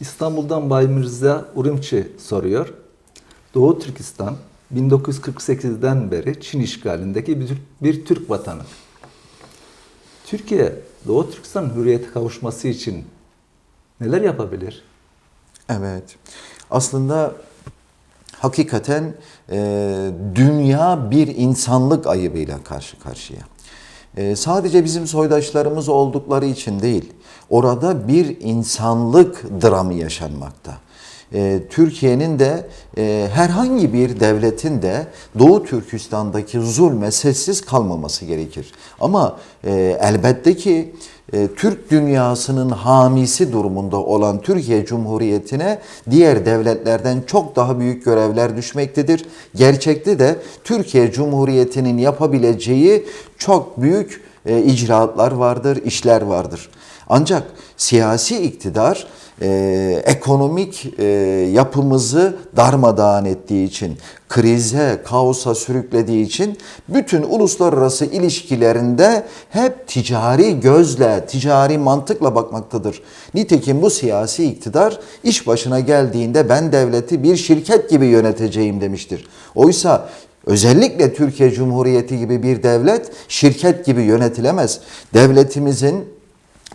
İstanbul'dan Bay Mirza Urumçi soruyor. Doğu Türkistan 1948'den beri Çin işgalindeki bir, Türk vatanı. Türkiye Doğu Türkistan hürriyete kavuşması için neler yapabilir? Evet. Aslında hakikaten e, dünya bir insanlık ayıbıyla karşı karşıya. E, sadece bizim soydaşlarımız oldukları için değil, orada bir insanlık dramı yaşanmakta. E, Türkiye'nin de e, herhangi bir devletin de Doğu Türkistan'daki zulme sessiz kalmaması gerekir. Ama e, elbette ki e, Türk dünyasının hamisi durumunda olan Türkiye Cumhuriyeti'ne diğer devletlerden çok daha büyük görevler düşmektedir. Gerçekte de Türkiye Cumhuriyeti'nin yapabileceği çok büyük e, icraatlar vardır, işler vardır. Ancak siyasi iktidar e, ekonomik e, yapımızı darmadağın ettiği için, krize, kaosa sürüklediği için bütün uluslararası ilişkilerinde hep ticari gözle, ticari mantıkla bakmaktadır. Nitekim bu siyasi iktidar iş başına geldiğinde ben devleti bir şirket gibi yöneteceğim demiştir. Oysa özellikle Türkiye Cumhuriyeti gibi bir devlet şirket gibi yönetilemez. Devletimizin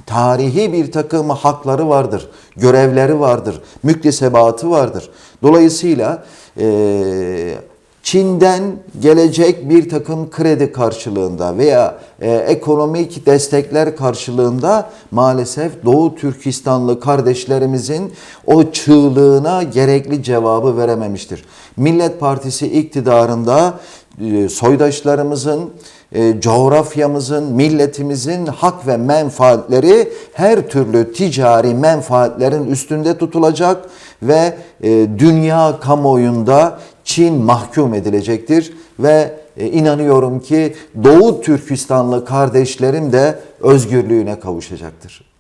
tarihi bir takım hakları vardır, görevleri vardır, müktesebatı vardır. Dolayısıyla eee Çin'den gelecek bir takım kredi karşılığında veya e, ekonomik destekler karşılığında maalesef Doğu Türkistanlı kardeşlerimizin o çığlığına gerekli cevabı verememiştir. Millet Partisi iktidarında e, soydaşlarımızın e, coğrafyamızın, milletimizin hak ve menfaatleri her türlü ticari menfaatlerin üstünde tutulacak ve e, dünya kamuoyunda Çin mahkum edilecektir ve e, inanıyorum ki Doğu Türkistanlı kardeşlerim de özgürlüğüne kavuşacaktır.